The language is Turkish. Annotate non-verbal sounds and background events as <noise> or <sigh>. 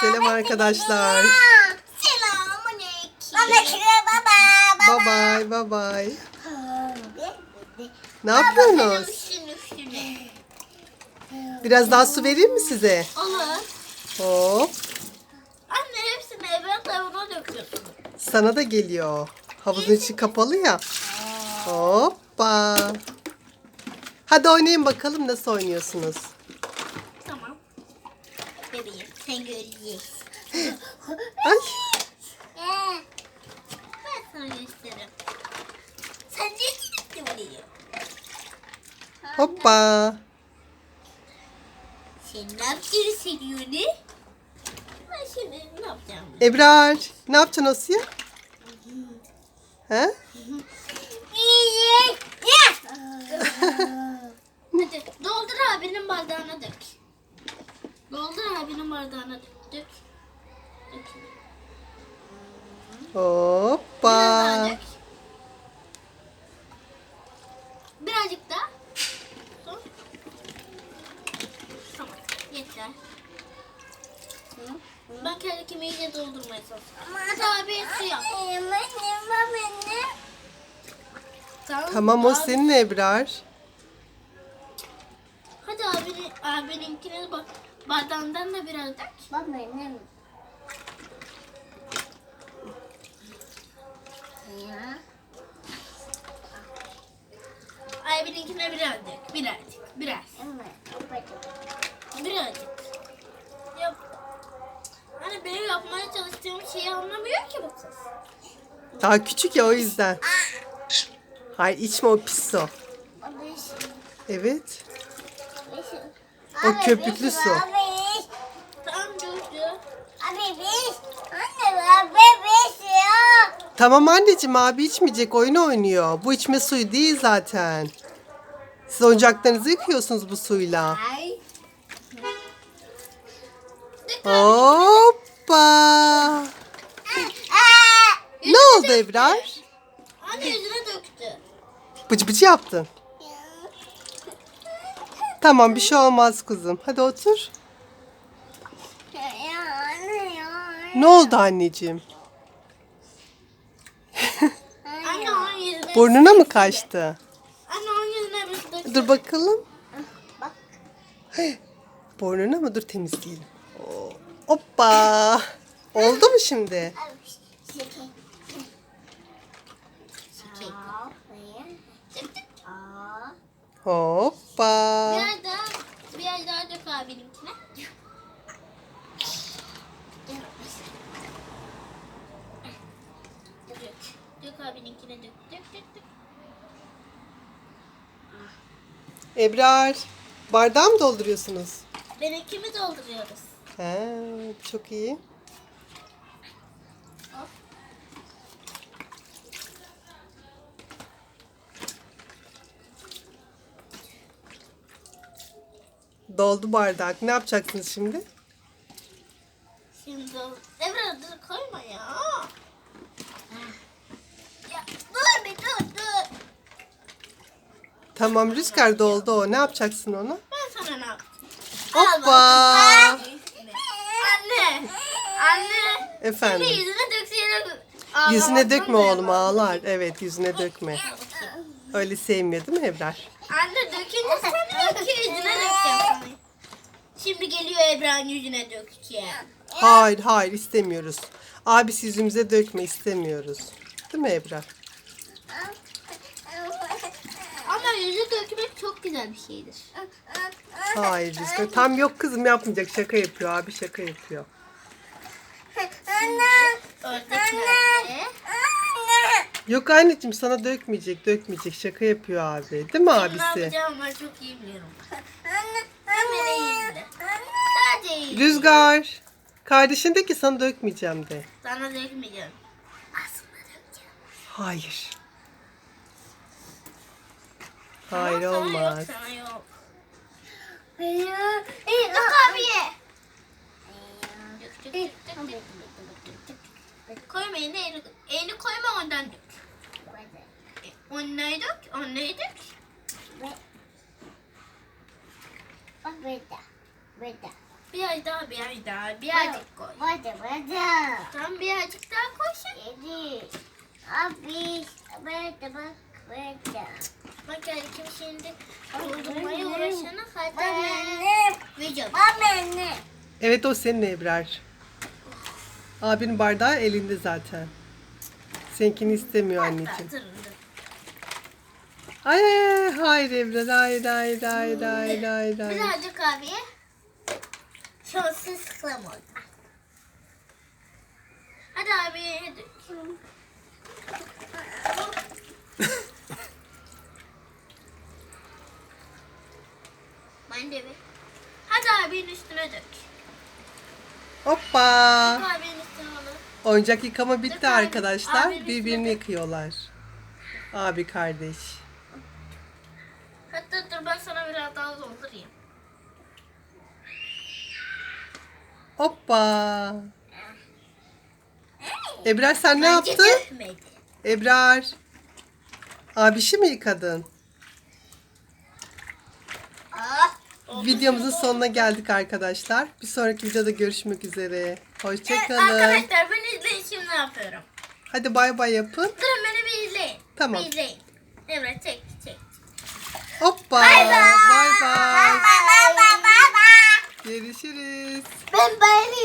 Selam arkadaşlar. Selamünaleyküm. Baba. Bye bye bye bye. Ne yapıyorsunuz? Biraz daha su vereyim mi size? Olur. Hop. Anne hepsini evren tavuğuna döküyorsun. Sana da geliyor. Havuzun içi kapalı ya. Hoppa. Hadi oynayın bakalım nasıl oynuyorsunuz. Tamam. Sen göreceksin. Ben sana gösteririm. Sen ne gitti buraya? Hoppa. Sen ne yaptığını seviyorsun? Ben şimdi ne yapacağım? Ebrar. Ne yapacaksın Osya? He? Hadi doldur abinin bardağına dök. Doldur abinin bardağına dök. Dök. Dök. Biraz Hoppa. dök. Birazcık daha. Son. Tamam. Yeter. Ben kendimi iyice doldurmaya çalışıyorum. Tabi su yap. Tamam o abi- senin Ebrar. Hadi abinin, abininkine bak. Bardağından da biraz dök. Abininkine biraz dök. Birazcık. Biraz. Birazcık. Yap. Hani benim yapmaya çalıştığım şeyi anlamıyor ki bu kız. Daha küçük ya o yüzden. Hayır içme o pis su. Evet. O köpüklü su. Tamam Coşu. Tamam anneciğim abi içmeyecek oyun oynuyor. Bu içme suyu değil zaten. Siz oyuncaklarınızı yıkıyorsunuz bu suyla. Hoppa. Ne oldu Ebrar? Anne yüzüne döktü. Bıcı bıcı yaptın. Tamam bir şey olmaz kuzum. Hadi otur. Ne oldu anneciğim? Anne onun yüzüne. Burnuna mı kaçtı? Anne onun yüzüne bir döktü. Dur bakalım. Burnuna mı? Dur temizleyelim. Oo, Hoppa. Oldu mu şimdi? Hoppa. Biraz daha, biraz daha dök abininkine. Dök. Dök abininkine dök. Dök dök dök. Ebrar. Bardağı mı dolduruyorsunuz? Benimkimi dolduruyoruz. He, çok iyi. Hop. Doldu bardak. Ne yapacaksınız şimdi? Şimdi Evren dur koyma. Ya dur bir dur dur. Tamam rüzgar doldu o. Ne yapacaksın onu? Ben sana ne yaptım? Hoppa. Anne. Anne. Efendim. Şimdi yüzüne dökseydim. ağlamazsın Yüzüne dökme oğlum ağlar. Evet yüzüne dökme. Öyle sevmiyor değil mi Ebrar? Anne dökünce sanıyor ki yüzüne dökeceğim. Şimdi geliyor Ebran yüzüne dökeceğim. Hayır hayır istemiyoruz. Abisi yüzümüze dökme istemiyoruz. Değil mi Ebrar? Çok güzel bir şeydir. Hayır Rüzgar. Tam yok kızım yapmayacak. Şaka yapıyor. Abi şaka yapıyor. Ördek nerede? Yok anneciğim sana dökmeyecek. Dökmeyecek. Şaka yapıyor abi. Değil mi Ne abisi? yapacağımı ben çok iyi biliyorum. Kamera izle. Sadece. Rüzgar. Kardeşin de ki sana dökmeyeceğim de. Sana dökmeyeceğim. Aslında dökeceğim. Hayır. Hayır Ama sana olmaz. Yok, sana yok. Abiye. Dök, dök, dök, dök. Koyma elini, elini, elini koyma ondan dök. Onları dök, onları dök. Bak burada. Burada. Biraz daha biraz daha birazcık koy. Hadi hadi. Tam birazcık daha koy. Yedi. Abi. Böyle bak. Böyle. Bak yani kim şimdi doldurmaya uğraşana kadar. anne. Video. Anne. Evet o senin Ebrar. Abinin bardağı elinde zaten. Seninkini istemiyor anneciğim. Ay hayır Ebrar hayır hayır hayır hayır hayır hayır. Birazcık abiye. Şanssız sıklam oldu. Hadi abiye hadi. <laughs> ben de bir. Hadi abinin üstüne dök. Hoppa. Hadi abinin üstüne onu. Oyuncak yıkama bitti Dur, arkadaşlar. abinin Birbirini yıkıyorlar. Abi kardeş. Hatta dur ben sana biraz daha doldurayım. Hoppa. Ebrar sen ne Bence yaptın? dökmedi. Ebrar. Abişi mi yıkadın? Ah, oldu Videomuzun sonuna geldik arkadaşlar. Bir sonraki videoda görüşmek üzere. Evet, Hoşçakalın. arkadaşlar beni izleyin şimdi ne yapıyorum. Hadi bay bay yapın. Durun beni bir izleyin. Tamam. Bir izleyin. Evet çek çek. Hoppa. Bay bay. Bay bay. Baba baba baba. Görüşürüz. Ben bayılıyorum.